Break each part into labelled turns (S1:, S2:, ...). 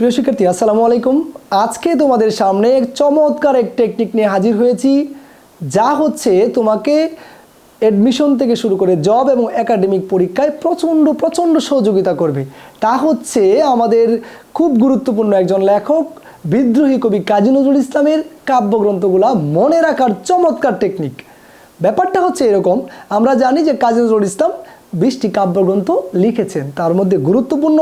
S1: প্রিয় শিক্ষার্থী, আসসালামু আলাইকুম। আজকে তোমাদের সামনে এক চমৎকার এক টেকনিক নিয়ে হাজির হয়েছি, যা হচ্ছে তোমাকে অ্যাডমিশন থেকে শুরু করে জব এবং একাডেমিক পরীক্ষায় প্রচণ্ড প্রচণ্ড সহযোগিতা করবে। তা হচ্ছে আমাদের খুব গুরুত্বপূর্ণ একজন লেখক, বিদ্রোহী কবি কাজী নজরুল ইসলামের কাব্যগ্রন্থগুলা মনে রাখার চমৎকার টেকনিক ব্যাপারটা হচ্ছে এরকম, আমরা জানি যে কাজী নজরুল ইসলাম বিশটি কাব্যগ্রন্থ লিখেছেন। তার মধ্যে গুরুত্বপূর্ণ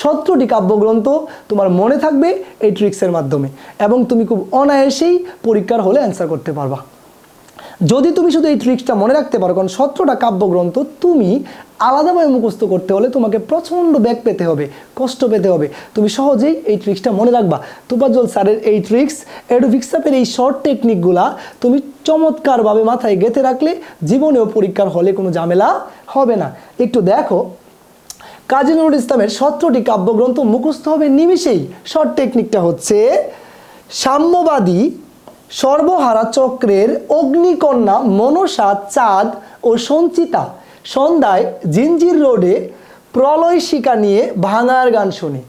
S1: সতেরোটি কাব্যগ্রন্থ তোমার মনে থাকবে এই ট্রিক্সের মাধ্যমে এবং তুমি খুব অনায়াসেই পরীক্ষার হলে অ্যান্সার করতে পারবা। যদি তুমি শুধু এই ট্রিক্সটা মনে রাখতে পারো, কারণ সতেরোটা কাব্যগ্রন্থ, তুমি আলাদাভাবে মুখস্থ করতে হলে তোমাকে প্রচণ্ড ব্যাগ পেতে হবে, কষ্ট পেতে হবে। তুমি সহজেই এই ট্রিক্সটা মনে রাখবা। তুপাজল স্যারের এই ট্রিক্স এডুফিক্সাপের এই শর্ট টেকনিকগুলা তুমি চমৎকারভাবে মাথায় গেঁথে রাখলে জীবনেও পরীক্ষার হলে কোনো ঝামেলা হবে না। একটু দেখো, কাজী নজরুল ইসলামের সতেরোটি কাব্যগ্রন্থ মুখস্থ হবে নিমিষেই। শর্ট টেকনিকটা হচ্ছে সাম্যবাদী সর্বহারা চক্রের অগ্নিকন্যা মনসা, চাঁদ ও সঞ্চিতা সন্ধ্যায় জিঞ্জির রোডে প্রলয় শিকা নিয়ে ভাঙার গান শুনি।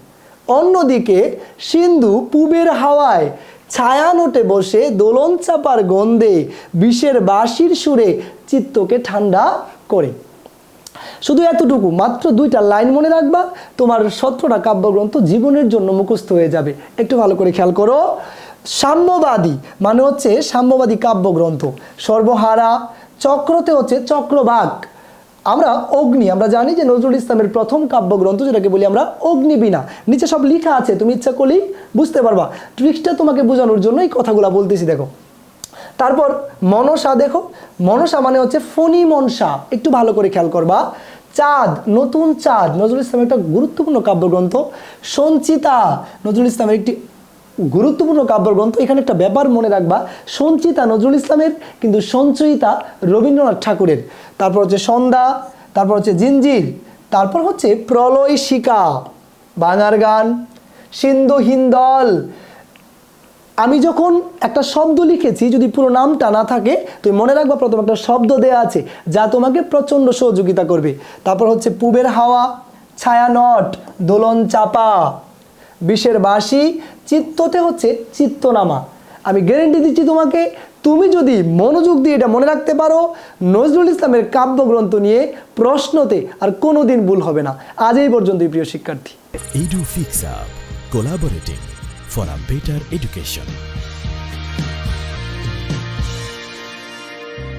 S1: অন্যদিকে সিন্ধু পূবের হাওয়ায় ছায়ানোটে বসে দোলন চাপার গন্ধে বিষের বাঁশির সুরে চিত্তকে ঠান্ডা করে। শুধু এতটুকু, মাত্র দুইটা লাইন মনে রাখবা, তোমার সতেরোটা কাব্যগ্রন্থ জীবনের জন্য মুখস্থ হয়ে যাবে। একটু ভালো করে খেয়াল করো। সাম্যবাদী মানে হচ্ছে সাম্যবাদী কাব্যগ্রন্থ। সর্বহারা, চক্রতে হচ্ছে চক্রবাক আমরা অগ্নি, আমরা জানি যে নজরুল ইসলামের প্রথম কাব্যগ্রন্থ, যেটাকে বলি আমরা অগ্নিবীণা। নিচে সব লেখা আছে, তুমি ইচ্ছা করলেই বুঝতে পারবা। ট্রিক্সটা তোমাকে বোঝানোর জন্য এই কথাগুলো বলতেছি, দেখো। তারপর মনসা দেখো, মনসা মানে হচ্ছে ফণি মনসা। একটু ভালো করে খেয়াল করবা। চাঁদ, নতুন চাঁদ, নজরুল ইসলামের একটা গুরুত্বপূর্ণ কাব্যগ্রন্থ। সঞ্চিতা, নজরুল ইসলামের একটি গুরুত্বপূর্ণ কাব্যগ্রন্থ। এখানে একটা ব্যাপার মনে রাখবা, সঞ্চিতা, নজরুল ইসলামের, কিন্তু সঞ্চয়িতা রবীন্দ্রনাথ ঠাকুরের। তারপর হচ্ছে সন্ধ্যা, তারপর হচ্ছে জিঞ্জির, তারপর হচ্ছে প্রলয় শিকা বাঙার গান, সিন্ধু হিন্দল আমি যখন একটা শব্দ লিখেছি, যদি পুরো নামটা না থাকে, তুমি মনে রাখবা প্রথম একটা শব্দ দেয়া আছে, যা তোমাকে প্রচণ্ড সহযোগিতা করবে। তারপর হচ্ছে পূবের হাওয়া ছায়ানট দোলন চাপা। বিষের বাঁশি, চিত্ততে হচ্ছে চিত্তনামা। আমি গ্যারেন্টি দিচ্ছি তোমাকে, তুমি যদি মনোযোগ দিয়ে এটা মনে রাখতে পারো, নজরুল ইসলামের কাব্যগ্রন্থ নিয়ে প্রশ্নতে আর কোনো দিন ভুল হবে না। আজ এই পর্যন্তই, প্রিয় শিক্ষার্থী।
S2: for a better education.